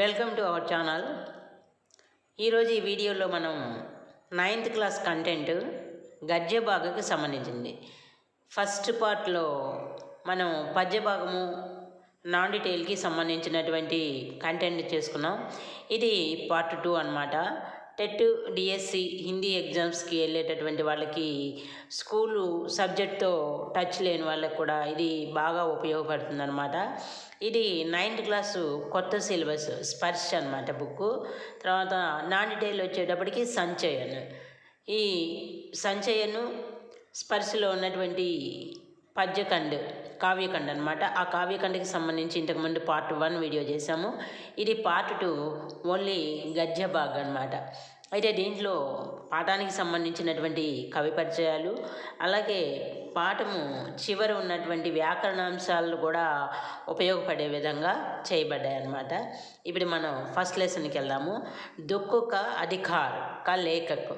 Welcome to our channel ఈరోజు ఈ వీడియోలో మనం నైన్త్ క్లాస్ కంటెంట్ గద్య భాగకు సంబంధించింది ఫస్ట్ పార్ట్లో మనం పద్య భాగము నాన్ డీటెయిల్కి సంబంధించినటువంటి కంటెంట్ చేసుకున్నాం. ఇది పార్ట్ టూ అనమాట టెట్ డిఎస్సి హిందీ ఎగ్జామ్స్కి వెళ్ళేటటువంటి వాళ్ళకి స్కూలు సబ్జెక్ట్తో టచ్ లేని వాళ్ళకి కూడా ఇది బాగా ఉపయోగపడుతుంది అనమాట ఇది నైన్త్ క్లాసు కొత్త సిలబస్ స్పర్శ అనమాట బుక్ తర్వాత నాన్ డీటెయిల్ వచ్చేటప్పటికి సంచయన్. ఈ సంచయను స్పర్శలో ఉన్నటువంటి పద్యఖండ్ కావ్యఖండ్ అనమాట ఆ కావ్యఖండ్కి సంబంధించి ఇంతకుముందు పార్ట్ వన్ వీడియో చేశాము. ఇది పార్ట్ టూ ఓన్లీ గద్య భాగ్ అనమాట అయితే దీంట్లో పాఠానికి సంబంధించినటువంటి కవి పరిచయాలు అలాగే పాఠము చివరి ఉన్నటువంటి వ్యాకరణాంశాలు కూడా ఉపయోగపడే విధంగా చేయబడ్డాయి అన్నమాట ఇప్పుడు మనం ఫస్ట్ లెసన్కి వెళ్దాము. దుఃఖక అధికార్ క లేఖక్.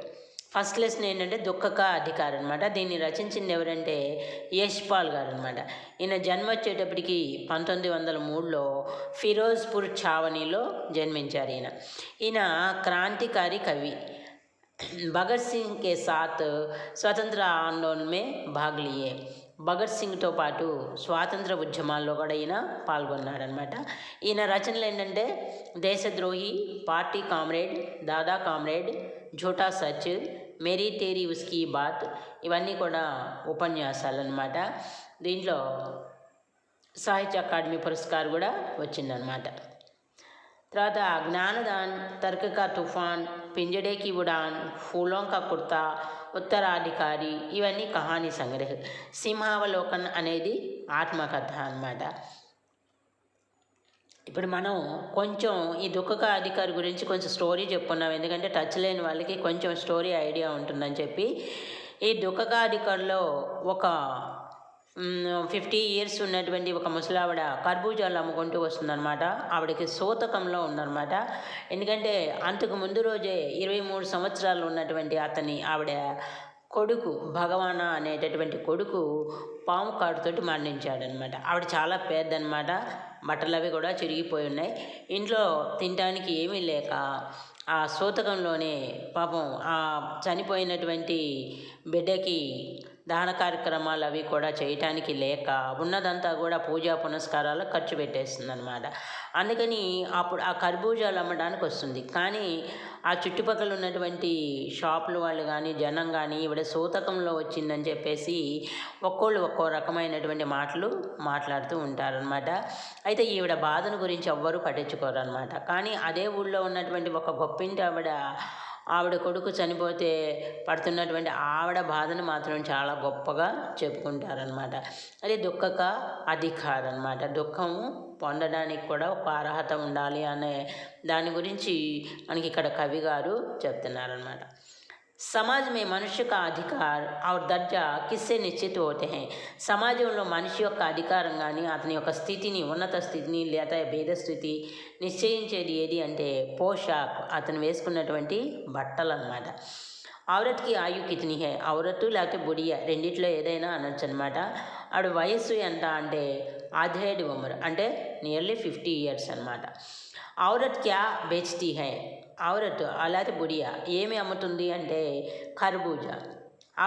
ఫస్ట్ లెసన్ ఏంటంటే దుఃఖక అధికారం అనమాట దీన్ని రచించింది ఎవరంటే యశ్పాల్ గారు అనమాట ఈయన జన్మ వచ్చేటప్పటికి పంతొమ్మిది వందల మూడులో ఫిరోజ్పూర్ ఛావనీలో జన్మించారు ఈయన. ఈయన క్రాంతికారి కవి. భగత్ సింగ్ కే సాత్ స్వతంత్ర ఆందోళన మే భగత్ సింగ్తో పాటు స్వాతంత్ర ఉద్యమాల్లో కూడా ఈయన పాల్గొన్నాడనమాట. ఈయన రచనలు ఏంటంటే Deshdrohi party comrade Dada comrade Jhootha Sach Meri Teri Uski Baat ఇవన్నీ కూడా ఉపన్యాసాలు అనమాట దీంట్లో సాహిత్య అకాడమీ పురస్కార్ కూడా వచ్చిందనమాట తర్వాత జ్ఞానదాన్ తర్కకా తుఫాన్ పింజడేకి ఉడాన్ ఫూలోంకా కుర్తా ఉత్తరాధికారి ఇవన్నీ కహానీ సంగ్రహ సింహావలోకన్ అనేది ఆత్మకథ అనమాట ఇప్పుడు మనం కొంచెం ఈ దుఃఖక అధికారి గురించి కొంచెం స్టోరీ చెప్పుకున్నాం. ఎందుకంటే టచ్ లేని వాళ్ళకి కొంచెం స్టోరీ ఐడియా ఉంటుందని చెప్పి ఈ దుఃఖక అధికారిలో ఒక ఫిఫ్టీ ఇయర్స్ ఉన్నటువంటి ఒక ముసలావిడ కర్బూజాలు అమ్ముకుంటూ వస్తుందన్నమాట. ఆవిడకి సూతకంలో ఉందన్నమాట. ఎందుకంటే అంతకు ముందు రోజే ఇరవై మూడు సంవత్సరాలు ఉన్నటువంటి అతని ఆవిడ కొడుకు భగవాన అనేటటువంటి కొడుకు పాము కాడుతోటి మరణించాడనమాట ఆవిడ చాలా పేదనమాట బట్టలు అవి కూడా చిరిగిపోయి ఉన్నాయి. ఇంట్లో తినడానికి ఏమీ లేక ఆ సూతకంలోనే పాపం ఆ చనిపోయినటువంటి బిడ్డకి దాన కార్యక్రమాలు అవి కూడా చేయటానికి లేక ఉన్నదంతా కూడా పూజా పునస్కారాలు ఖర్చు పెట్టేస్తుంది అనమాట అందుకని అప్పుడు ఆ కర్బూజాలు అమ్మడానికి వస్తుంది. కానీ ఆ చుట్టుపక్కల ఉన్నటువంటి షాపుల వాళ్ళు కానీ జనం కానీ ఈవిడ సూతకంలో వచ్చిందని చెప్పేసి ఒక్కోళ్ళు ఒక్కో రకమైనటువంటి మాటలు మాట్లాడుతూ ఉంటారనమాట అయితే ఈవిడ బాధను గురించి ఎవ్వరూ పట్టించుకోరు అనమాట కానీ అదే ఊళ్ళో ఉన్నటువంటి ఒక గొప్పింటి ఆవిడ ఆవిడ కొడుకు చనిపోతే పడుతున్నటువంటి ఆవిడ బాధను మాత్రం చాలా గొప్పగా చెప్పుకుంటారనమాట అది దుఃఖక అది కాదనమాట దుఃఖము పొందడానికి కూడా ఒక అర్హత ఉండాలి అనే దాని గురించి మనకి ఇక్కడ కవి గారు చెప్తున్నారనమాట సమాజ్ మే మనుష్య का అధికార్ और దర్జా కిస్సే నిశ్చిత होते हैं సమాజంలో మనిషి యొక్క అధికారం కానీ అతని యొక్క స్థితిని ఉన్నత స్థితిని లేదా భేద స్థితి నిశ్చయించేది ఏది అంటే పోషాక్ అతను వేసుకున్నటువంటి బట్టలు అన్నమాట ఔరత్కి ఆయు కితని హే ఔరత్ లేకపోతే బుడియ రెండిట్లో ఏదైనా అనొచ్చు అనమాట ఆవిడ వయస్సు ఎంత అంటే ఆధేడ్ ఉమర్ అంటే నియర్లీ ఫిఫ్టీ ఇయర్స్ అనమాట ఔరత్ క్యా బేచ్తీ హై ఔరత్ అలాగే బుడియా ఏమి అమ్ముతుంది అంటే ఖర్బూజా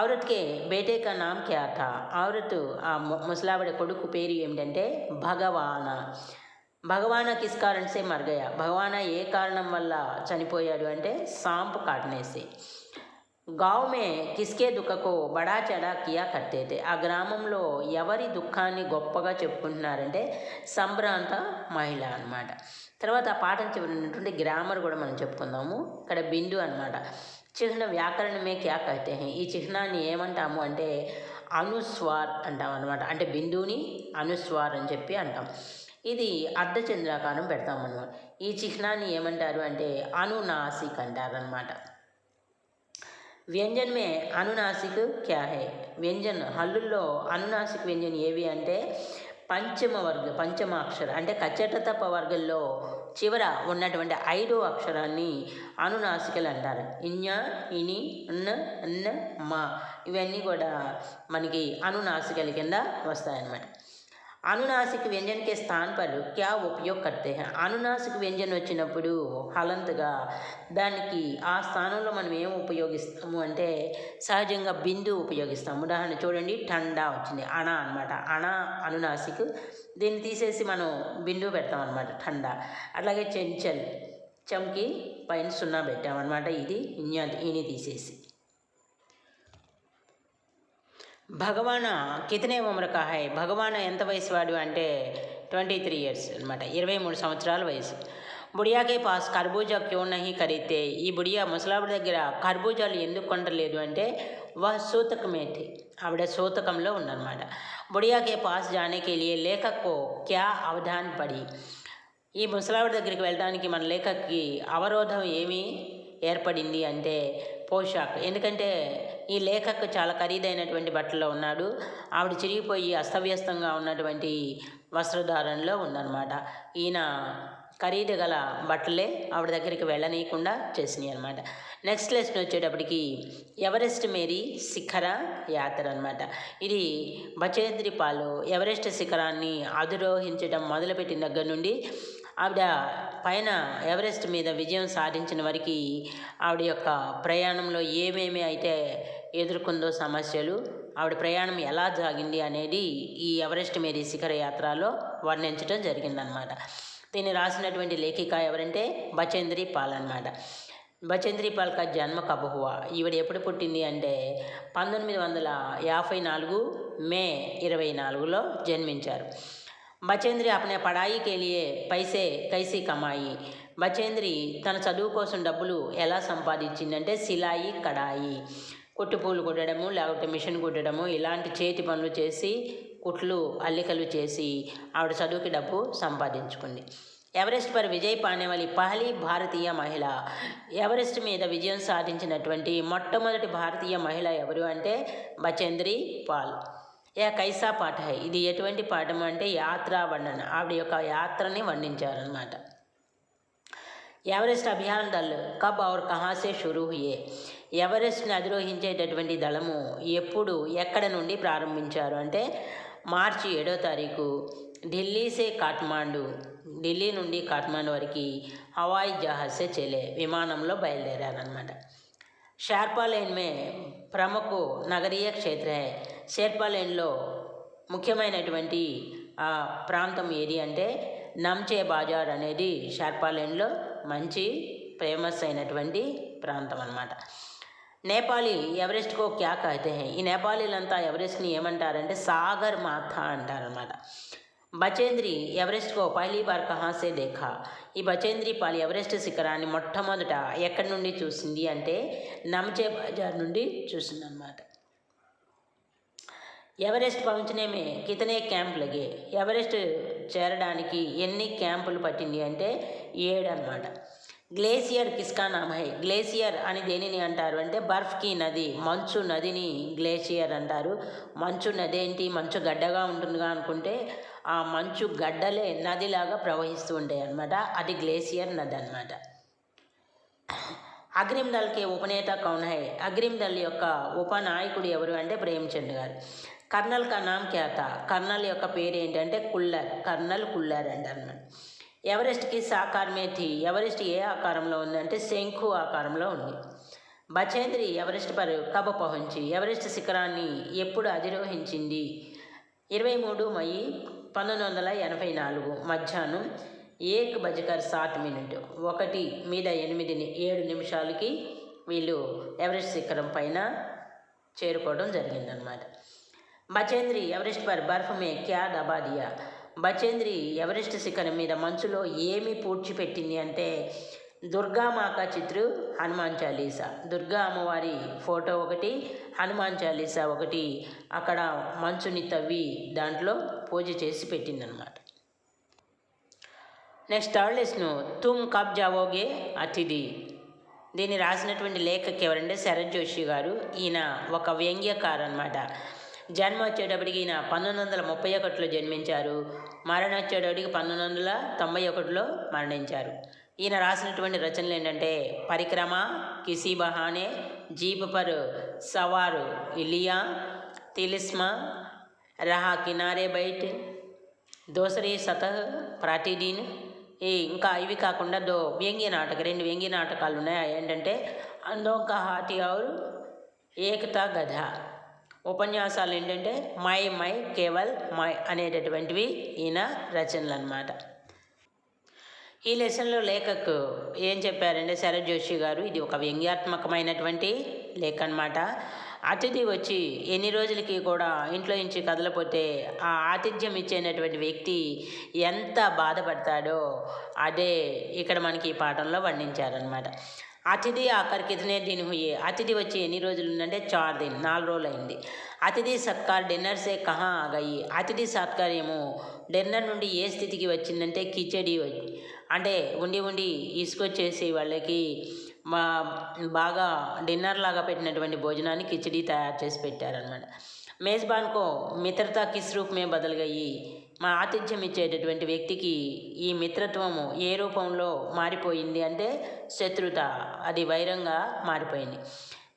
ఔరత్కే బేటే కా నామ్ క్యా థా? ఔరత్ ఆ ముసలావిడ కొడుకు పేరు ఏమిటంటే భగవాన. భగవాన కిస్ కారణ్ సే భగవాన ఏ కారణం వల్ల చనిపోయాడు అంటే సాంపు కాటనేసి. గావ్ మే కిస్కే దుఃఖకో బడా చెడా కియా కట్టేతే. ఆ గ్రామంలో ఎవరి దుఃఖాన్ని గొప్పగా చెప్పుకుంటున్నారంటే సంభ్రాంత మహిళ అనమాట తర్వాత ఆ పాఠం చివరినటువంటి గ్రామర్ కూడా మనం చెప్పుకుందాము. ఇక్కడ బిందు అనమాట చిహ్న వ్యాకరణమే క్యా కహతే ఈ చిహ్నాన్ని ఏమంటాము అంటే అనుస్వార్ అంటాం అనమాట అంటే బిందువుని అనుస్వార్ అని చెప్పి అంటాం. ఇది అర్ధచంద్రాకారం పెడతాం అనమాట ఈ చిహ్నాన్ని ఏమంటారు అంటే అనునాసిక్ అంటారనమాట వ్యంజన్ మే అనునాసిక్ క్యా హే? వ్యంజన్ హల్లుల్లో అనునాసిక్ వ్యంజన్ ఏవి అంటే పంచమ వర్గ పంచమ అక్షర అంటే కచ్చటతప్ప వర్గంలో చివర ఉన్నటువంటి ఐదో అక్షరాన్ని అనునాసికలు అంటారు ఇన్య ఇని అన్న అన్న మా. ఇవన్నీ కూడా మనకి అనునాసికల కింద వస్తాయన్నమాట. అనునాసిక వ్యంజనకి స్థాన పర్ క్యా ఉపయోగ కడితే అనునాసిక వ్యంజన్ వచ్చినప్పుడు హలంతగా దానికి ఆ స్థానంలో మనం ఏం ఉపయోగిస్తాము అంటే సహజంగా బిందు ఉపయోగిస్తాము. ఉదాహరణ చూడండి టండా వచ్చింది అణ అనమాట అణ అనునాసిక్ దీన్ని తీసేసి మనం బిందు పెడతాం అనమాట టండా. అట్లాగే చెంచల్ చంకి పైన సున్నా పెట్టామన్నమాట ఇది ఇని తీసేసి. భగవాన్ కితనే ఉమ్ర కా హై. భగవాన్ ఎంత వయసు వాడు అంటే ట్వంటీ త్రీ ఇయర్స్ అనమాట ఇరవై మూడు సంవత్సరాల వయసు. బుడియాకే పాస్ కర్బూజా క్యూ నహి ఖరీతే ఈ బుడియా ముసలావిడ దగ్గర కర్బూజాలు ఎందుకు కొంటలేదు అంటే వా సూతకమేటి ఆవిడ సూతకంలో ఉందన్నమాట. బుడియాకే పాస్ జానేకి లియే లేఖకు క్యా అవధాన్ పడి. ఈ ముసలావిడ దగ్గరికి వెళ్ళడానికి మన లేఖకి అవరోధం ఏమీ ఏర్పడింది అంటే పోషాక్. ఎందుకంటే ఈ లేఖకు చాలా ఖరీదైనటువంటి బట్టల్లో ఉన్నాడు. ఆవిడ చిరిగిపోయి అస్తవ్యస్తంగా ఉన్నటువంటి వస్త్రధారణలో ఉందన్నమాట. ఈయన ఖరీదు గల బట్టలే ఆవిడ దగ్గరికి వెళ్ళనీయకుండా చేసినాయి అనమాట నెక్స్ట్ లెసన్ వచ్చేటప్పటికి ఎవరెస్ట్ మేరీ శిఖర యాత్ర అనమాట ఇది బచేంద్రి పాలు ఎవరెస్ట్ శిఖరాన్ని అధిరోహించడం మొదలుపెట్టిన దగ్గర నుండి ఆవిడ పైన ఎవరెస్ట్ మీద విజయం సాధించిన వరకు ఆవిడ యొక్క ప్రయాణంలో ఏమేమి అయితే ఎదుర్కొందో సమస్యలు ఆవిడ ప్రయాణం ఎలా జాగింది అనేది ఈ ఎవరెస్ట్ మేరీ శిఖర యాత్రలో వర్ణించడం జరిగిందనమాట దీన్ని రాసినటువంటి లేఖిక ఎవరంటే బచేంద్రి పాల్ అనమాట బచేంద్రి పాల్క జన్మ కబహువా ఈవిడ ఎప్పుడు పుట్టింది అంటే పంతొమ్మిది వందల యాభై నాలుగు మే ఇరవై నాలుగులో జన్మించారు. బచేంద్రి అప్నే పడాయి కెలియే పైసే కైసీ కమాయి. బచేంద్రి తన చదువు కోసం డబ్బులు ఎలా సంపాదించిందంటే సిలాయి కడాయి. కుట్టుపూలు కుట్టడము లేకపోతే మిషన్ కుట్టడము ఇలాంటి చేతి పనులు చేసి కుట్లు అల్లికలు చేసి ఆవిడ చదువుకి డబ్బు సంపాదించుకుంది. ఎవరెస్ట్ పర్ విజయ్ పానేవాలి పహలి భారతీయ మహిళ. ఎవరెస్ట్ మీద విజయం సాధించినటువంటి మొట్టమొదటి భారతీయ మహిళ ఎవరు అంటే బచేంద్రి పాల్. యా కైసా పాఠ ఇది ఎటువంటి పాఠం అంటే యాత్రా వర్ణన. ఆవిడ యొక్క యాత్రని వర్ణించారనమాట ఎవరెస్ట్ అభియాన్ దళ్ కబ్ ఔర్ కహాసే షురూ హుయే. ఎవరెస్ట్ని అధిరోహించేటటువంటి దళము ఎప్పుడు ఎక్కడ నుండి ప్రారంభించారు? అంటే మార్చి ఏడో తారీఖు ఢిల్లీసే కాఠ్మాండు ఢిల్లీ నుండి కాఠ్మాండు వరకు హవాయి జహాజే చెలే విమానంలో బయలుదేరారనమాట షార్పా లేన్ మే ప్రముఖ నగరీయ క్షేత్ర హై. షేర్పా ముఖ్యమైనటువంటి ఆ ప్రాంతం ఏది అంటే నమ్చే బాజార్ అనేది షార్పలేన్లో మంచి ఫేమస్ అయినటువంటి ప్రాంతం అన్నమాట నేపాలీ ఎవరెస్ట్కో క్యా అయితే ఈ నేపాలీలంతా ఎవరెస్ట్ని ఏమంటారంటే సాగర్ మాథ అంటారనమాట బచేంద్రి ఎవరెస్ట్కో పహలీ బార్ కహాసే దేఖా? ఈ బచేంద్రి పాలి ఎవరెస్ట్ శిఖరాన్ని మొట్టమొదట ఎక్కడి నుండి చూసింది అంటే నమచే బజార్ నుండి చూసిందనమాట ఎవరెస్ట్ పహంచనేమే కితనే క్యాంప్ ఎవరెస్ట్ చేరడానికి ఎన్ని క్యాంపులు పట్టింది అంటే ఏడు అనమాట గ్లేసియర్ కిస్కా నామ్ గ్లేసియర్ అని దేనిని అంటారు? అంటే బర్ఫ్కి నది మంచు నదిని గ్లేసియర్ అంటారు. మంచు నది ఏంటి? మంచు గడ్డగా ఉంటుందిగా అనుకుంటే ఆ మంచు గడ్డలే నదిలాగా ప్రవహిస్తూ ఉంటాయి అన్నమాట. అది గ్లేసియర్ నది అనమాట అగ్రిమ్ ఉపనేత కౌన్ హై. అగ్రిమ్ దళ్ యొక్క ఉపనాయకుడు ఎవరు అంటే ప్రేమ్చంద్ గారు. కర్నల్ కా నామ్ క్యాత కర్నల్ యొక్క పేరు ఏంటంటే కుల్లర్. కర్నల్ కుల్లర్ అంటారు అన్నమాట. ఎవరెస్ట్కి సాకార్ థీ ఎవరెస్ట్ ఏ ఆకారంలో ఉందంటే శంఖు ఆకారంలో ఉంది. బచేంద్రి ఎవరెస్ట్ పరు కబపహంచి ఎవరెస్ట్ శిఖరాన్ని ఎప్పుడు అధిరోహించింది? ఇరవై మూడు మై పంతొమ్మిది వందల ఎనభై నాలుగు మధ్యాహ్నం ఏక్ బజకర్ సాట్ మినిట్. ఒకటి మీద ఎనిమిది ఏడు నిమిషాలకి వీళ్ళు ఎవరెస్ట్ శిఖరం పైన చేరుకోవడం జరిగిందనమాట బచేంద్రి ఎవరెస్ట్ పర్ బర్ఫ్ మే క్యా దబాదియా? బచేంద్రి ఎవరెస్ట్ శిఖరం మీద మంచులో ఏమి పూడ్చిపెట్టింది అంటే దుర్గామాక చిత్రు హనుమాన్ చాలీసా. దుర్గా అమ్మవారి ఫోటో ఒకటి హనుమాన్ చాలీసా ఒకటి అక్కడ మంచుని తవ్వి దాంట్లో పూజ చేసి పెట్టిందనమాట నెక్స్ట్ థర్డ్ లెస్ను తుమ్ కబ్ జావోగే అతిథి. దీన్ని రాసినటువంటి లేఖకి ఎవరంటే శరత్ జోషి గారు. ఈయన ఒక వ్యంగ్యకారు అనమాట జన్మ వచ్చేటప్పటికి ఈయన పంతొమ్మిది వందల ముప్పై ఒకటిలో జన్మించారు. మరణం వచ్చేటప్పటికి పంతొమ్మిది వందల తొంభై ఒకటిలో మరణించారు. ఈయన రాసినటువంటి రచనలు ఏంటంటే పరిక్రమ కిసి బహానే జీప్ పర్ సవారు ఇలియా తిలిస్మా రహా కినారే బైట్ దోసరి సతహ్ ప్రాటిడీన్ ఈ ఇంకా ఇవి కాకుండా దో వ్యంగ్య నాటక రెండు వ్యంగ్య నాటకాలు ఉన్నాయి. ఏంటంటే అందోక హాటి ఔర్ ఏకతా గధ. ఉపన్యాసాలు ఏంటంటే మై మై కేవల్ మై అనేటటువంటివి ఈయన రచనలు అన్నమాట ఈ లెసన్లో లేఖకు ఏం చెప్పారంటే శరత్ జోషి గారు ఇది ఒక వ్యంగ్యాత్మకమైనటువంటి లేఖ అనమాట అతిథి వచ్చి ఎన్ని రోజులకి కూడా ఇంట్లో నుంచి కదలపోతే ఆ ఆతిథ్యం ఇచ్చేటటువంటి వ్యక్తి ఎంత బాధపడతాడో అదే ఇక్కడ మనకి ఈ పాఠంలో వర్ణించారనమాట అతిథి ఆఖరికి కితనే దిన్ హుయే అతిథి వచ్చి ఎన్ని రోజులు ఉందంటే చార్ దిన్ నాలుగు రోజులు అయింది అతిథి సత్కార్ డిన్నర్సే కహా ఆగాయి. అతిథి సత్కార్యము డిన్నర్ నుండి ఏ స్థితికి వచ్చిందంటే కిచడి అంటే ఉండి ఉండి ఇసుకొచ్చేసి వాళ్ళకి మా బాగా డిన్నర్ లాగా పెట్టినటువంటి భోజనాన్ని కిచడి తయారు చేసి పెట్టారనమాట మేజ్బాన్కో మిత్రతా కిస్ రూప్ మే బదలుగయి మా ఆతిథ్యం ఇచ్చేటటువంటి వ్యక్తికి ఈ మిత్రత్వము ఏ రూపంలో మారిపోయింది అంటే శత్రుత. అది వైరంగా మారిపోయింది.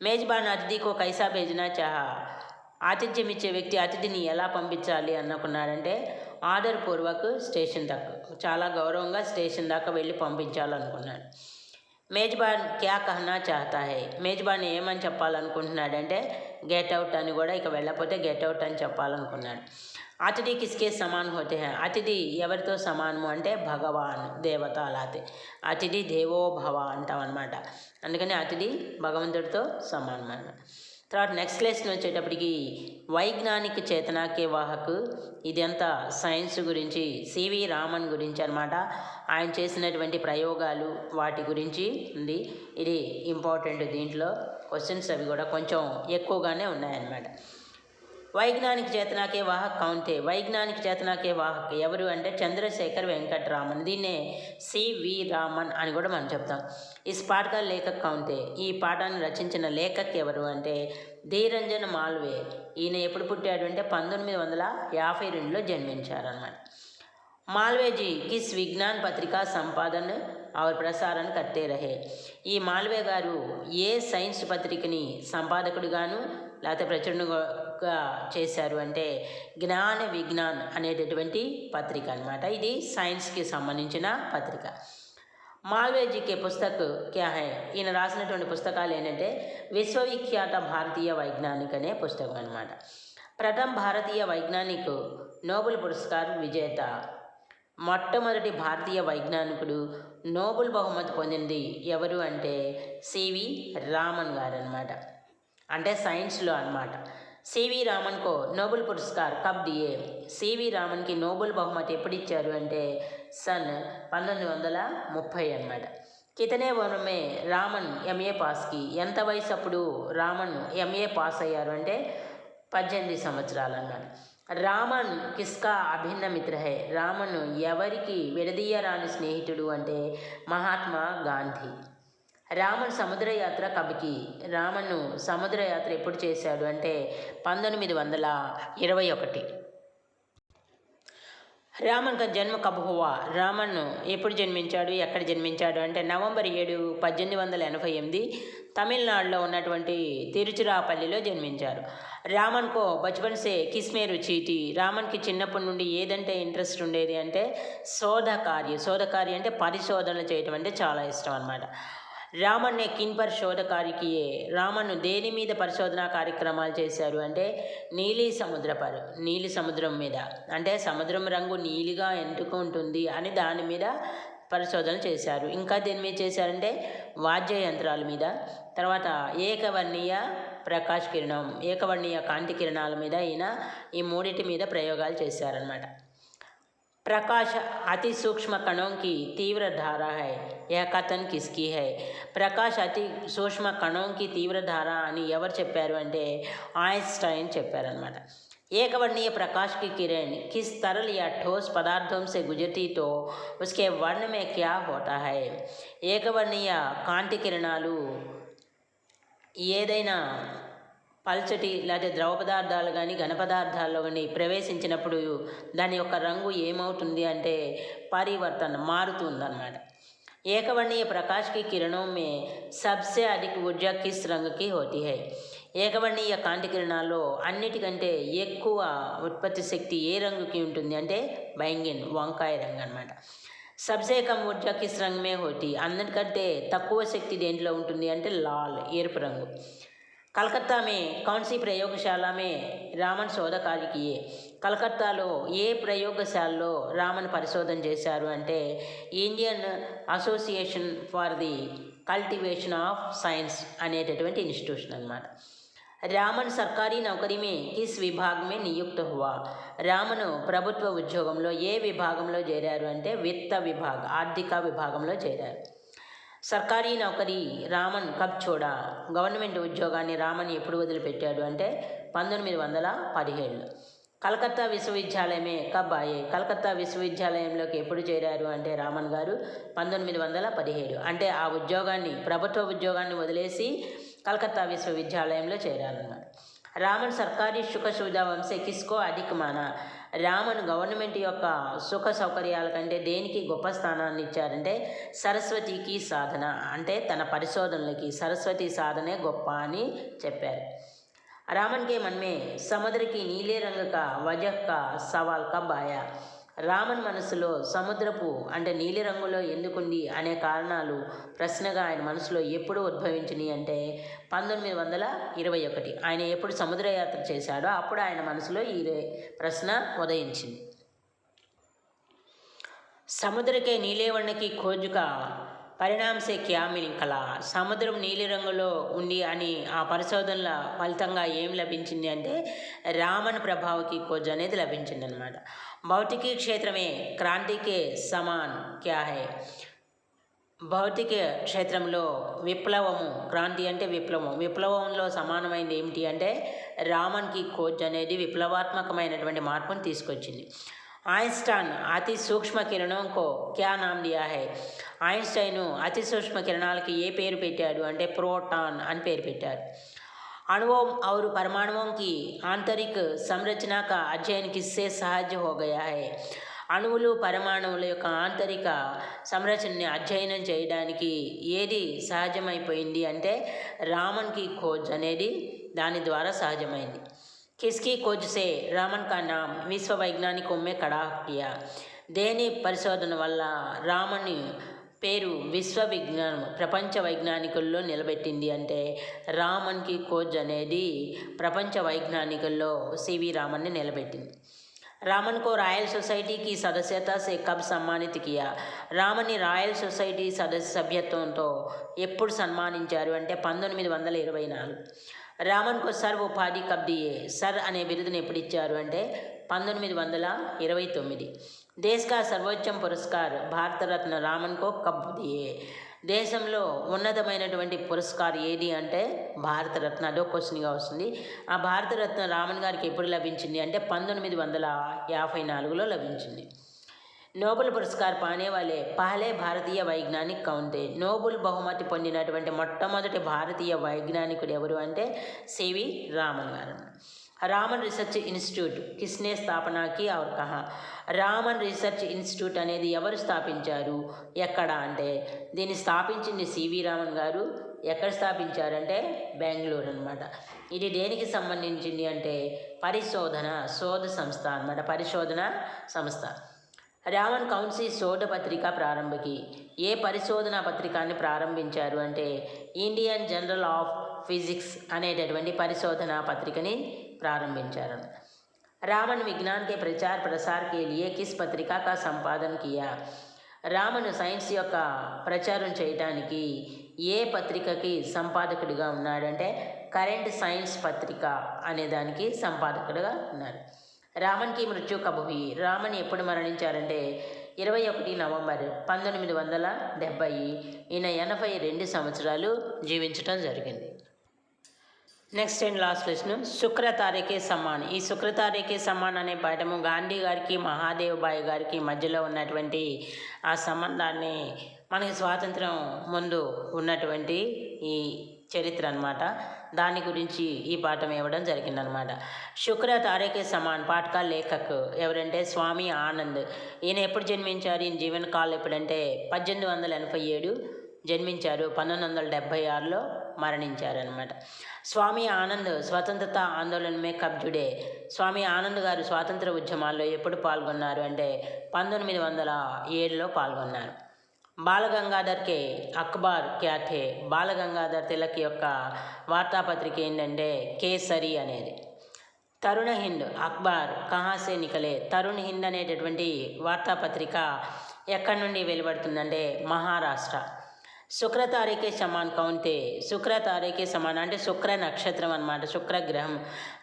మేజ్బాన్ అతిథికో కైసా భేజనా చహా. ఆతిథ్యం ఇచ్చే వ్యక్తి అతిథిని ఎలా పంపించాలి అనుకున్నాడంటే ఆర్డర్ పూర్వక్ స్టేషన్ దాకా చాలా గౌరవంగా స్టేషన్ దాకా వెళ్ళి పంపించాలనుకున్నాడు. మేజ్బాన్ క్యా కహనా చాహతా హై? మేజ్బాన్ ఏమని చెప్పాలనుకుంటున్నాడంటే గెట్ అవుట్ అని కూడా ఇక వెళ్ళకపోతే గెట్ అవుట్ అని చెప్పాలనుకున్నాడు. అతిథి కిస్కే సమాన్ హోతే అతిథి ఎవరితో సమానము అంటే భగవాన్ దేవత అలాతే అతిథి దేవో భవ అంటాం అనమాట అందుకని అతిథి భగవంతుడితో సమానం అన్నమాట. తర్వాత నెక్స్ట్ లెసన్ వచ్చేటప్పటికి వైజ్ఞానిక చేతనాకే వాహక్ ఇదంతా సైన్స్ గురించి సివి రామన్ గురించి అనమాట ఆయన చేసినటువంటి ప్రయోగాలు వాటి గురించి ఉంది. ఇది ఇంపార్టెంట్ దీంట్లో క్వశ్చన్స్ అవి కూడా కొంచెం ఎక్కువగానే ఉన్నాయన్నమాట. వైజ్ఞానిక చేతనాకే వాహక్ కౌంటే వైజ్ఞానిక చేతనాకే వాహక్. ఎవరు అంటే చంద్రశేఖర్ వెంకటరామన్. దీన్నే సివి రామన్ అని కూడా మనం చెప్తాం. ఈ పాటగా లేఖక్ కౌంటే ఈ పాఠాన్ని రచించిన లేఖక్ ఎవరు అంటే ధీరంజన్ మాల్వే. ఈయన ఎప్పుడు పుట్టాడు అంటే పంతొమ్మిది వందల యాభై రెండులో జన్మించారన్నమాట. మాల్వేజీ కిస్ విజ్ఞాన్ పత్రికా సంపాదన ఆవిడ ప్రసారాన్ని కట్టే రహే ఈ మాల్వే గారు ఏ సైన్స్ పత్రికని సంపాదకుడిగాను లేకపోతే ప్రచురణ ప్రచురణగా చేశారు. అంటే జ్ఞాన విజ్ఞాన్ అనేటటువంటి పత్రిక అనమాట ఇది సైన్స్కి సంబంధించిన పత్రిక. మాల్వేజీకే పుస్తక్ క్యా హై? ఈయన రాసినటువంటి పుస్తకాలు ఏంటంటే విశ్వవిఖ్యాత భారతీయ వైజ్ఞానిక్ అనే పుస్తకం అనమాట ప్రథమ భారతీయ వైజ్ఞానిక్ నోబెల్ పురస్కారం విజేత. మొట్టమొదటి భారతీయ వైజ్ఞానికుడు నోబెల్ బహుమతి పొందింది ఎవరు అంటే సివి రామన్ గారు అనమాట అంటే సైన్స్లో అనమాట సివి రామన్కో నోబెల్ పురస్కార్ కప్ డిఏ సివి రామన్కి నోబెల్ బహుమతి ఎప్పుడు ఇచ్చారు అంటే సన్ పంతొమ్మిది వందల ముప్పై అనమాట కితనే వనమే రామన్ ఎంఏ పాస్కి. ఎంత వయసు అప్పుడు రామన్ ఎంఏ పాస్ అయ్యారు అంటే పద్దెనిమిది సంవత్సరాలు అన్నాడు రామన్ కిస్కా అభిన్న మిత్రహే. రామన్ ఎవరికి విడదీయరాని స్నేహితుడు అంటే మహాత్మా గాంధీ. రామన్ సముద్రయాత్ర కబకి. రామను సముద్రయాత్ర ఎప్పుడు చేశాడు అంటే పంతొమ్మిది వందల ఇరవై ఒకటి. రామన్ జన్మ కబుహువా రామన్ ఎప్పుడు జన్మించాడు? ఎక్కడ జన్మించాడు? అంటే నవంబర్ ఏడు పద్దెనిమిది వందల ఎనభై ఎనిమిది తమిళనాడులో ఉన్నటువంటి తిరుచిరాపల్లిలో జన్మించారు. రామన్కో బచ్పన్ సే కిస్మే రామన్కి చిన్నప్పటి నుండి ఏదంటే ఇంట్రెస్ట్ ఉండేది అంటే శోధకార్య. శోధకార్య అంటే పరిశోధనలు చేయటం అంటే చాలా ఇష్టం అనమాట రామన్నే కిన్ పరిశోధ కార్యకీయే రామన్ను దేని మీద పరిశోధన కార్యక్రమాలు చేశారు అంటే నీలి సముద్రపరు నీలి సముద్రం మీద. అంటే సముద్రం రంగు నీలిగా ఎందుకు ఉంటుంది అని దాని మీద పరిశోధన చేశారు. ఇంకా దేని మీద చేశారంటే వాద్య యంత్రాల మీద. తర్వాత ఏకవర్ణీయ ప్రకాశ కిరణం ఏకవర్ణీయ కాంతి కిరణాల మీద ఈయన ఈ మూడింటి మీద ప్రయోగాలు చేశారనమాట प्रकाश अति सूक्ष्म कणों की तीव्र धारा है यह कथन किसकी है ప్రకాష్ అతి సూక్ష్మ కణంకి తీవ్ర ధార అని ఎవరు చెప్పారు అంటే ఐన్స్టైన్ చెప్పారనమాట एकवर्णीय प्रकाश की किरण किस तरल या ठोस पदार्थों से गुजरती तो उसके वर्ण में क्या होता है ఏకవర్ణీయ కాంతి కిరణాలు ఏదైనా పల్చటి లేదా ద్రవ పదార్థాలు కానీ ఘన పదార్థాల్లో కానీ ప్రవేశించినప్పుడు దాని యొక్క రంగు ఏమవుతుంది అంటే పరివర్తన మారుతుందన్నమాట ఏకవర్ణీయ प्रकाश की किरणों में सबसे अधिक ऊर्जा किस रंग की होती है ఏకవర్ణీయ కాంతి కిరణాల్లో అన్నిటికంటే ఎక్కువ ఉత్పత్తి శక్తి ఏ రంగుకి ఉంటుంది అంటే బైంగిన్ వంకాయ రంగు అనమాట సబ్సే కమ్ ఊర్జా కిస్ రంగ్ మే హోతి అన్నిటికంటే తక్కువ శక్తి దేంట్లో ఉంటుంది అంటే లాల్ ఎరుపు రంగు కలకత్తా మే కౌన్సీ ప్రయోగశాల మే రామన్ శోధ కార్య కలకత్తాలో ఏ ప్రయోగశాలలో రామన్ పరిశోధన చేశారు అంటే Indian Association for the Cultivation of Science అనేటటువంటి ఇన్స్టిట్యూషన్ అనమాట రామన్ సర్కారీ నౌకరీ మే కిస్ విభాగ్ మే నియుక్త హువా. రామను ప్రభుత్వ ఉద్యోగంలో ఏ విభాగంలో చేరారు అంటే విత్త విభాగ్ ఆర్థిక విభాగంలో చేరారు. సర్కారీ నౌకరి రామన్ కబ్ చూడ గవర్నమెంట్ ఉద్యోగాన్ని రామన్ ఎప్పుడు వదిలిపెట్టాడు అంటే పంతొమ్మిది వందల పదిహేడులో. కలకత్తా విశ్వవిద్యాలయమే కబ్ ఆయే కలకత్తా విశ్వవిద్యాలయంలోకి ఎప్పుడు చేరారు అంటే రామన్ గారు పంతొమ్మిది వందల పదిహేడు. అంటే ఆ ఉద్యోగాన్ని ప్రభుత్వ ఉద్యోగాన్ని వదిలేసి కలకత్తా విశ్వవిద్యాలయంలో చేరారన్నమాట. రామన్ సర్కారీ సుఖ ಸುವಿಧಾ వంశ కిస్కో ಅಧಿಕಮಾನ రామన్ గవర్నమెంట్ యొక్క సుఖ సౌకర్యాల కంటే దేనికి గొప్ప స్థానాన్ని ఇచ్చారంటే సరస్వతికి సాధన. అంటే తన పరిశోధనలకి సరస్వతి సాధనే గొప్ప అని చెప్పారు. రామన్కే మన్మే సముద్రకి నీలే కా వజక్క సవాల్క బాయా. రామన్ మనసులో సముద్రపు అంటే నీలిరంగులో ఎందుకుంది అనే కారణాలు ప్రశ్నగా ఆయన మనసులో ఎప్పుడు ఉద్భవించినాయి అంటే పంతొమ్మిది వందల ఇరవై ఒకటి. ఆయన ఎప్పుడు సముద్రయాత్ర చేశాడో అప్పుడు ఆయన మనసులో ఈ ప్రశ్న ఉదయించింది. సముద్రకే నీలేవణ్ణకి కోజుక పరిణామసే క్యామిని కళ. సముద్రం నీలిరంగులో ఉంది అని ఆ పరిశోధనల ఫలితంగా ఏం లభించింది అంటే రామన్ ప్రభావకి కోజ్ అనేది లభించింది అనమాట భౌతిక క్షేత్రమే క్రాంతికే సమాన్ క్యాహే భౌతిక క్షేత్రంలో విప్లవము క్రాంతి అంటే విప్లవం. విప్లవంలో సమానమైనది ఏమిటి అంటే రామన్కి కోచ్ అనేది విప్లవాత్మకమైనటువంటి మార్పును తీసుకొచ్చింది. ఐన్స్టాన్ అతి సూక్ష్మ కిరణంకో క్యా నామ్ దియా హై ఐన్స్టైన్ అతి సూక్ష్మ కిరణాలకి ఏ పేరు పెట్టాడు అంటే ప్రోటాన్ అని పేరు పెట్టారు अणुओं और परमाणुओं की आंतरिक संरचना का अध्ययन किससे सहज हो गया है అణువులు పరమాణువుల యొక్క ఆంతరిక సంరచనని అధ్యయనం చేయడానికి ఏది సహజమైపోయింది అంటే రామన్కి ఖోజ్ అనేది దాని ద్వారా సహజమైంది కిస్కి खोज से रामन का नाम विश्व वैज्ञानिकों में खड़ा किया దేని పరిశోధన వల్ల రామని పేరు విశ్వ విజ్ఞానం ప్రపంచ వైజ్ఞానికుల్లో నిలబెట్టింది అంటే రామన్కి కోజ్ అనేది ప్రపంచ వైజ్ఞానికుల్లో సివి రామన్ని నిలబెట్టింది రామన్ को రాయల్ సొసైటీ की సదస్యత से కబ్ సన్మానిత్ కియా రామన్ని రాయల్ సొసైటీ సదస్య సభ్యత్వంతో ఎప్పుడు సన్మానించారు అంటే పంతొమ్మిది వందల ఇరవై నాలుగు రామన్కు సర్ ఉపాధి కబ్దియే. సర్ అనే బిరుదును ఎప్పుడు ఇచ్చారు అంటే పంతొమ్మిది వందల ఇరవై తొమ్మిది. దేశ్కా సర్వోచ్చం పురస్కార్ భారతరత్న రామన్కో కబ్ దియే దేశంలో ఉన్నతమైనటువంటి పురస్కార్ ఏది అంటే భారతరత్న. అదో క్వశ్చన్గా వస్తుంది. ఆ భారతరత్న రామన్ గారికి ఎప్పుడు లభించింది అంటే పంతొమ్మిది వందల యాభై నాలుగులో లభించింది. నోబెల్ పురస్కార్ పానే వాళ్ళే పహలే భారతీయ వైజ్ఞానిక్ కౌంటే. నోబెల్ బహుమతి పొందినటువంటి మొట్టమొదటి భారతీయ వైజ్ఞానికుడు ఎవరు అంటే సివి రామన్ గారు. రామన్ రీసెర్చ్ ఇన్స్టిట్యూట్ కిస్నే స్థాపనకి అవర్ కహా రామన్ రీసెర్చ్ ఇన్స్టిట్యూట్ అనేది ఎవరు స్థాపించారు? ఎక్కడ అంటే? దీన్ని స్థాపించింది సివి రామన్ గారు. ఎక్కడ స్థాపించారంటే? బెంగళూరు అనమాట ఇది దేనికి సంబంధించింది అంటే పరిశోధన శోధ సంస్థ అన్నమాట. పరిశోధన సంస్థ. రామన్ కౌన్సీ శోధ పత్రిక ప్రారంభకి ఏ పరిశోధన పత్రికాన్ని ప్రారంభించారు అంటే ఇండియన్ జనరల్ ఆఫ్ ఫిజిక్స్ అనేటటువంటి పరిశోధన పత్రికని ప్రారంభించారు రామన్ విజ్ఞాన్ के प्रचार प्रसार के लिए किस पत्रिका का संपादन किया రామన్ సైన్స్ యొక్క ప్రచారం చేయడానికి ఏ పత్రికకి సంపాదకుడిగా ఉన్నాడంటే కరెంట్ సైన్స్ పత్రిక అనే దానికి సంపాదకుడిగా ఉన్నాడు రామన్కి మృత్యు కబుహి రామన్ ఎప్పుడు మరణించారంటే ఇరవై ఒకటి నవంబర్ పంతొమ్మిది వందల డెబ్భై ఈయన ఎనభై రెండు సంవత్సరాలు జీవించటం జరిగింది. నెక్స్ట్ అండ్ లాస్ట్ ప్రశ్న శుక్ర తారీఖే సమాన్. ఈ శుక్ర తారీఖే సమాన్ అనే పాఠము గాంధీ గారికి మహాదేవ్ బాయ్ గారికి మధ్యలో ఉన్నటువంటి ఆ సంబంధాన్ని మనకి స్వాతంత్రం ముందు ఉన్నటువంటి ఈ చరిత్ర అనమాట దాని గురించి ఈ పాఠం ఇవ్వడం జరిగిందనమాట శుక్ర తారీఖే సమాన్ పాఠకాల లేఖక్. ఎవరంటే స్వామి ఆనంద్. ఈయన ఎప్పుడు జన్మించారు? ఈయన జీవన కాలం ఎప్పుడంటే పద్దెనిమిది వందల ఎనభై ఏడు జన్మించారు. పంతొమ్మిది వందల డెబ్భై ఆరులో మరణించారనమాట స్వామి ఆనంద్ స్వతంత్రత ఆందోళనమే కబ్జుడే. స్వామి ఆనంద్ గారు స్వాతంత్ర ఉద్యమాల్లో ఎప్పుడు పాల్గొన్నారు అంటే పంతొమ్మిది వందల ఏడులో పాల్గొన్నారు. బాలగంగాధర్ కే అక్బార్ క్యాథే బాలగంగాధర్ తిలక్ యొక్క వార్తాపత్రిక ఏంటంటే కేసరి అనేది. తరుణ హింద్ అక్బార్ కహాసే నికలే? తరుణ్ హింద్ అనేటటువంటి వార్తాపత్రిక ఎక్కడి నుండి వెలువడుతుందంటే మహారాష్ట్ర. శుక్ర తారీఖే సమాన్ కౌంతే శుక్ర తారీఖే సమాన్ అంటే శుక్ర నక్షత్రం అనమాట శుక్ర గ్రహం.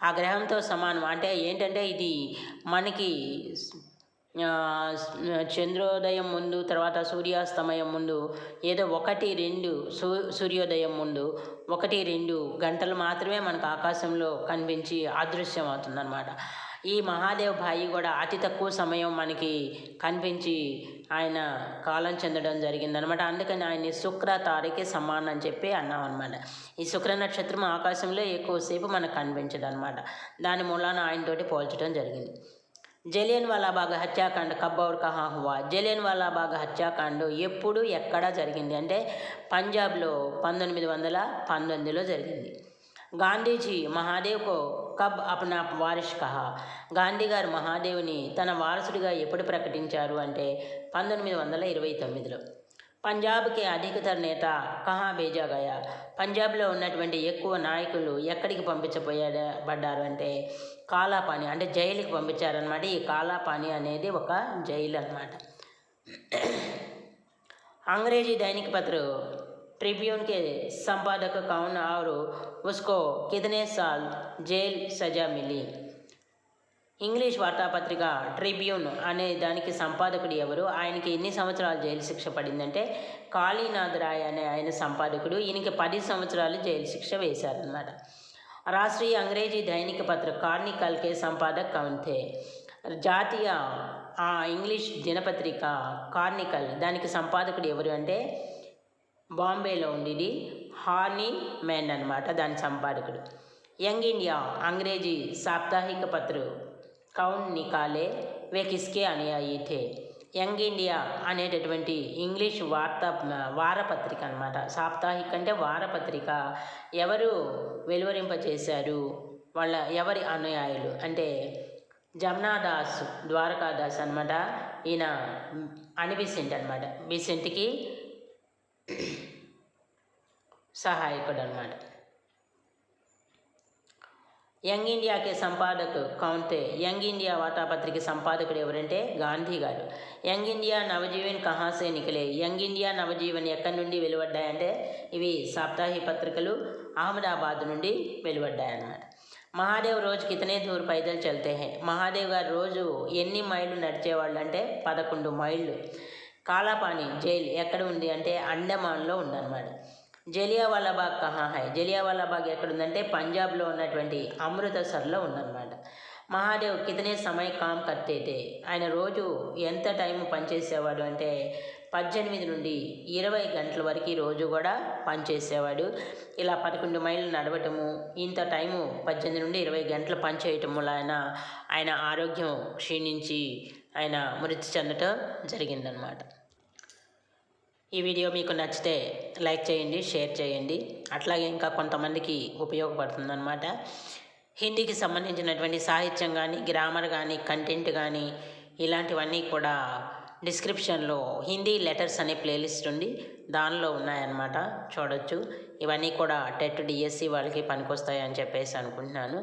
ఆ గ్రహంతో సమానం అంటే ఏంటంటే ఇది మనకి చంద్రోదయం ముందు తర్వాత సూర్యాస్తమయం ముందు ఏదో ఒకటి రెండు సూ సూర్యోదయం ముందు ఒకటి రెండు గంటలు మాత్రమే మనకు ఆకాశంలో కనిపించి అదృశ్యం అవుతుందన్నమాట ఈ మహాదేవ్ భాయి కూడా అతి తక్కువ సమయం మనకి కనిపించి ఆయన కాలం చెందడం జరిగిందనమాట అందుకని ఆయన్ని శుక్ర తారకి సమానం అని చెప్పి అన్నాం అనమాట ఈ శుక్ర నక్షత్రం ఆకాశంలో ఎక్కువసేపు మనకు కనిపించదు అనమాట దాని మూలాన ఆయనతోటి పోల్చడం జరిగింది. జలియన్ వాలాబాగ్ హత్యాకాండ కబ్ ఔర్ కహా హువా. జలియన్ వాలాబాగ్ హత్యాకాండ ఎప్పుడు ఎక్కడ జరిగింది అంటే పంజాబ్లో పంతొమ్మిది వందల పంతొమ్మిదిలో జరిగింది. గాంధీజీ మహాదేవ్కు కబ్ అప్నా వారిష్ కహా. గాంధీ గారు మహాదేవ్ని తన వారసుడిగా ఎప్పుడు ప్రకటించారు అంటే పంతొమ్మిది వందల ఇరవై తొమ్మిదిలో. పంజాబ్కి అధికతర నేత కహా బేజా గయా పంజాబ్లో ఉన్నటువంటి ఎక్కువ నాయకులు ఎక్కడికి పంపించబోయాడు పడ్డారు అంటే కాలాపాని అంటే జైలుకి పంపించారనమాట ఈ కాలాపాని అనేది ఒక జైలు అనమాట अंग्रेजी दैनिक पत्र ट्रिब्यून के संपादक कौन और उसको कितने साल जेल सजा मिली ఇంగ్లీష్ వార్తాపత్రిక ట్రిబ్యూన్ అనే దానికి సంపాదకుడు ఎవరు? ఆయనకి ఎన్ని సంవత్సరాలు జైలు శిక్ష పడిందంటే కాళీనాథ్ రాయ్ అనే ఆయన సంపాదకుడు ఈయనకి పది సంవత్సరాలు జైలు శిక్ష వేశారనమాట రాష్ట్రీయ అంగ్రేజీ దైనిక పత్ర కార్నికల్ కే సంపాదక్ కౌన్ థే. జాతీయ ఆ ఇంగ్లీష్ దినపత్రిక కార్నికల్ దానికి సంపాదకుడు ఎవరు అంటే బాంబేలో ఉండేది హార్నీ మ్యాన్ అనమాట దాని సంపాదకుడు. యంగ్ ఇండియా అంగ్రేజీ సాప్తాహిక పత్ర కౌన్ నికాలే వే కిస్కే అనుయాయి థే యంగ్ ఇండియా అనేటటువంటి ఇంగ్లీష్ వార్త వారపత్రిక అనమాట సాప్తాహిక అంటే వారపత్రిక. ఎవరు వెలువరింపచేశారు? వాళ్ళ ఎవరి అనుయాయులు? అంటే జమునాదాస్ ద్వారకాదాస్ అనమాట ఈయన అనిబిసెంట్ అనమాట బిసెంట్కి సహాయకుడు అనమాట యంగ్ ఇండియాకి సంపాదకు కౌంతే యంగ్ ఇండియా వార్తాపత్రిక సంపాదకుడు ఎవరంటే గాంధీ గారు. యంగ్ ఇండియా నవజీవన్ కహాసే నికలే యంగ్ ఇండియా నవజీవన్ ఎక్కడి నుండి వెలువడ్డాయంటే ఇవి సాప్తాహిక పత్రికలు అహ్మదాబాద్ నుండి వెలువడ్డాయన్నమాట మహాదేవ్ రోజు కితనే దూర్ పైదలు చల్తే హే. మహాదేవ్ గారు రోజు ఎన్ని మైళ్ళు నడిచేవాళ్ళు అంటే పదకొండు మైళ్ళు. కాలాపాని జైలు ఎక్కడ ఉంది అంటే అండమాన్లో ఉందన్నమాట. జలియావాలా బాగ్ కహా హై. జలియావాలా బాగ్ ఎక్కడ ఉందంటే పంజాబ్లో ఉన్నటువంటి అమృతసర్లో ఉందన్నమాట. మహాదేవ్ కితనే సమయ కామ్ కర్తేతే. ఆయన రోజు ఎంత టైం పనిచేసేవాడు అంటే పద్దెనిమిది నుండి ఇరవై గంటల వరకు రోజు కూడా పనిచేసేవాడు. ఇలా పదకొండు మైళ్ళు నడవటము ఇంత టైము పద్దెనిమిది నుండి ఇరవై గంటలు పనిచేయటం వల్ల ఆయన ఆరోగ్యం క్షీణించి ఆయన మృతి చెందటం జరిగిందనమాట ఈ వీడియో మీకు నచ్చితే లైక్ చేయండి షేర్ చేయండి. అట్లాగే ఇంకా కొంతమందికి ఉపయోగపడుతుందన్నమాట. హిందీకి సంబంధించినటువంటి సాహిత్యం కానీ గ్రామర్ కానీ కంటెంట్ కానీ ఇలాంటివన్నీ కూడా డిస్క్రిప్షన్లో హిందీ లెటర్స్ అనే ప్లేలిస్ట్ ఉంది. దానిలో ఉన్నాయన్నమాట. చూడొచ్చు. ఇవన్నీ కూడా టెట్ డిఎస్సి వాళ్ళకి పనికొస్తాయి అని చెప్పేసి అనుకుంటున్నాను.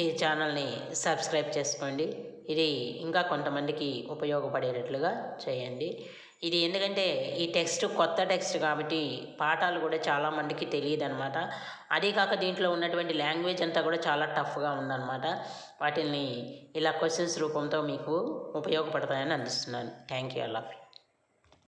ఈ ఛానల్ని సబ్స్క్రైబ్ చేసుకోండి. ఇది ఇంకా కొంతమందికి ఉపయోగపడేటట్లుగా చేయండి. ఇది ఎందుకంటే ఈ టెక్స్ట్ కొత్త టెక్స్ట్ కాబట్టి పాఠాలు కూడా చాలామందికి తెలియదు అనమాట అదే కాక దీంట్లో ఉన్నటువంటి లాంగ్వేజ్ అంతా కూడా చాలా టఫ్గా ఉందన్నమాట. వాటిని ఇలా క్వశ్చన్స్ రూపంతో మీకు ఉపయోగపడతాయని అందిస్తున్నాను. Thank you Allah